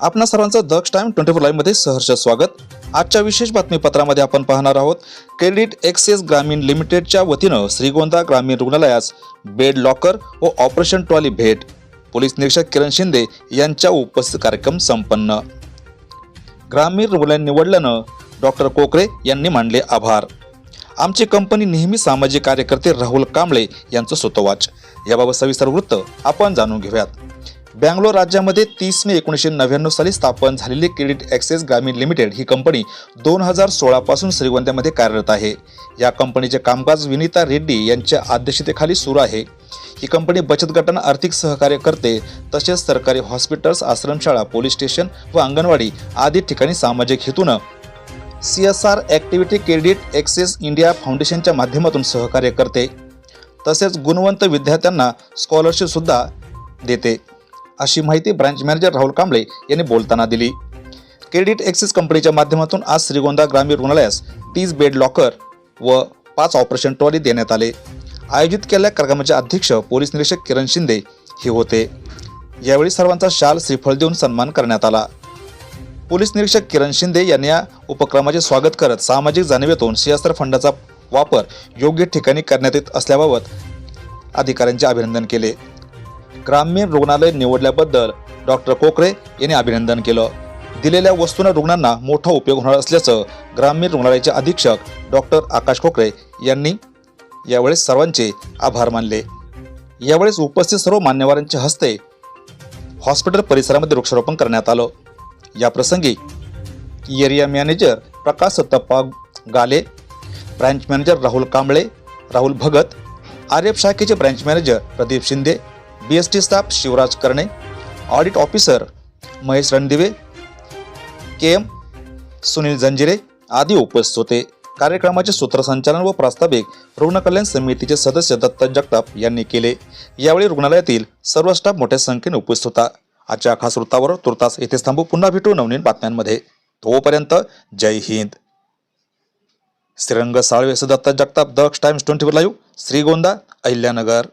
आपणा सर्वांचं Daksh time twenty four लाईव्हमध्ये सहर्ष स्वागत. आजच्या विशेष बातमीपत्रामध्ये आपण पाहणार आहोत क्रेडिट एक्सेस ग्रामीण लिमिटेडच्या वतीनं श्रीगोंदा ग्रामीण रुग्णालयास बेड लॉकर व ऑपरेशन ट्रॉली भेट. पोलीस निरीक्षक किरण शिंदे यांच्या उपस्थित कार्यक्रम संपन्न. ग्रामीण रुग्णालय निवडल्यानं डॉक्टर कोकरे यांनी मानले आभार. आमची कंपनी नेहमी सामाजिक कार्यकर्ते राहुल कांबळे यांचं सुतोवाच याबाबत सविस्तर वृत्त आपण जाणून घेऊयात. बँगलोर राज्यामध्ये तीस मे एकोणीसशे नव्याण्णव साली स्थापन झालेली क्रेडिट ॲक्सेस ग्रामीण लिमिटेड ही कंपनी दोन हजार सोळापासून श्रीगोंद्यामध्ये कार्यरत आहे. या कंपनीचे कामकाज विनीता रेड्डी यांच्या अध्यक्षतेखाली सुरू आहे. ही कंपनी बचत गटांना आर्थिक सहकार्य करते तसेच सरकारी हॉस्पिटल्स आश्रमशाळा पोलीस स्टेशन व अंगणवाडी आदी ठिकाणी सामाजिक हेतूनं C S R activity Credit Access India फाउंडेशनच्या माध्यमातून सहकार्य करते. तसेच गुणवंत विद्यार्थ्यांना स्कॉलरशिपसुद्धा देते. अशी माहिती ब्रांच मॅनेजर राहुल कांबळे यांनी बोलताना दिली. क्रेडिट एक्सिस कंपनीच्या माध्यमातून आज श्रीगोंदा ग्रामीण रुग्णालयास तीस बेड लॉकर व पाच ऑपरेशन ट्रॉली देण्यात आले. आयोजित केलेल्या कार्यक्रमाचे अध्यक्ष पोलीस निरीक्षक किरण शिंदे हे होते. यावेळी सर्वांचा शाल श्रीफळ देऊन सन्मान करण्यात आला. पोलीस निरीक्षक किरण शिंदे यांनी या उपक्रमाचे स्वागत करत सामाजिक जाणीवेतून सीएसआर फंडाचा वापर योग्य ठिकाणी करण्यात येत असल्याबाबत अधिकाऱ्यांचे अभिनंदन केले. ग्रामीण रुग्णालय निवडल्याबद्दल डॉक्टर कोकरे यांनी अभिनंदन केलं. दिलेल्या वस्तूंना रुग्णांना मोठा उपयोग होणार असल्याचं ग्रामीण रुग्णालयाचे अधीक्षक डॉक्टर आकाश कोकरे यांनी यावेळेस सर्वांचे आभार मानले. यावेळेस उपस्थित सर्व मान्यवरांच्या हस्ते हॉस्पिटल परिसरामध्ये वृक्षारोपण करण्यात आलं. याप्रसंगी area manager Prakash Sattappa Gale branch manager Rahul Kamble Rahul Bhagat R F शाखेचे branch manager Pradeep Shinde B S T staff Shivraj Karne audit officer Mahesh Randive K M Sunil Janjire आदी उपस्थित होते. कार्यक्रमाचे सूत्रसंचालन व प्रास्ताविक रुग्ण कल्याण समितीचे सदस्य दत्त जगताप यांनी केले. यावेळी रुग्णालयातील सर्व स्टाफ मोठ्या संख्येने उपस्थित होता. आजच्या खास वृत्तावर तुर्तास येथे थांबू. पुन्हा भेटू नवनीन बातम्यांमध्ये. तोपर्यंत जय Hind. Shrirang Salve Datta Jagtap Daksh times twenty four live Shrigonda Ahilyanagar.